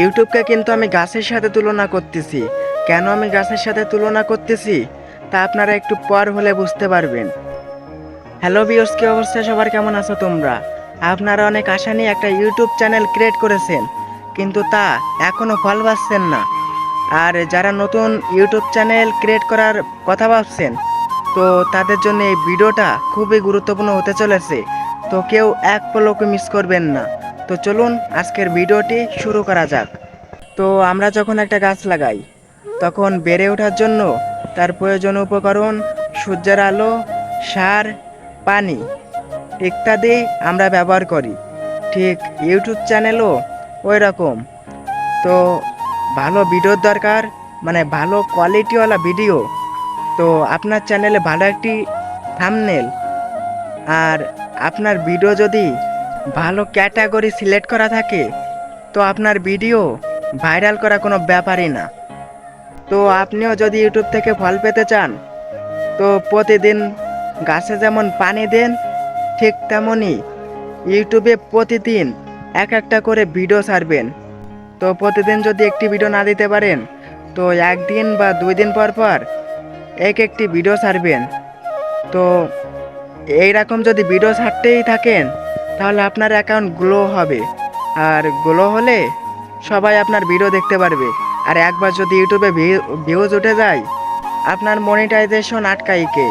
ইউটিউবকে কিন্তু আমি গাছের সাথে তুলনা করতেছি। কেন আমি গাছের সাথে তুলনা করতেছি? তা আপনারা একটু পর হলে বুঝতে পারবেন। হ্যালো বিয়স কি অবস্থা? সবার কেমন আছো তোমরা? আপনারা অনেক আশা নিয়ে একটা ইউটিউব চ্যানেল ক্রিয়েট করেছেন। কিন্তু তা এখনও ফল পাচ্ছেন না। আর যারা নতুন ইউটিউব চ্যানেল ক্রিয়েট করার কথা ভাবছেন, তো তাদের জন্য এই ভিডিওটা খুবই গুরুত্বপূর্ণ হতে চলেছে। তো কেউ এক পলকে মিস করবেন না। তো চলুন আজকের ভিডিওটি শুরু করা যাক। তো আমরা যখন একটা গাছ লাগাই, তখন বেড়ে ওঠার জন্য তার প্রয়োজন উপকরণ, সূর্যের আলো, সার, পানি ইত্যাদি আমরা ব্যবহার করি। ঠিক ইউটিউব চ্যানেলও ওই রকম তো ভালো ভিডিওর দরকার মানে ভালো কোয়ালিটিওয়ালা ভিডিও। তো আপনার চ্যানেলে ভালো একটি থামনেল আর আপনার ভিডিও যদি ভালো ক্যাটাগরি সিলেক্ট করা থাকে, তো আপনার ভিডিও ভাইরাল করা কোনো ব্যাপারই না। তো আপনিও যদি ইউটিউব থেকে ফল পেতে চান, তো প্রতিদিন গাছে যেমন পানি দেন, ঠিক তেমনই ইউটিউবে প্রতিদিন এক একটা করে ভিডিও ছাড়বেন। তো প্রতিদিন যদি একটি ভিডিও না দিতে পারেন, তো একদিন বা দুই দিন পর পর এক একটি ভিডিও ছাড়বেন। তো এই রকম যদি ভিডিও ছাড়তেই থাকেন তাহলে আপনার অ্যাকাউন্ট গ্লো হবে। আর গ্লো হলে সবাই আপনার ভিডিও দেখতে পারবে। আর একবার যদি ইউটিউবে ভিউজ উঠে যায়, আপনার মনিটাইজেশন আটকাইকে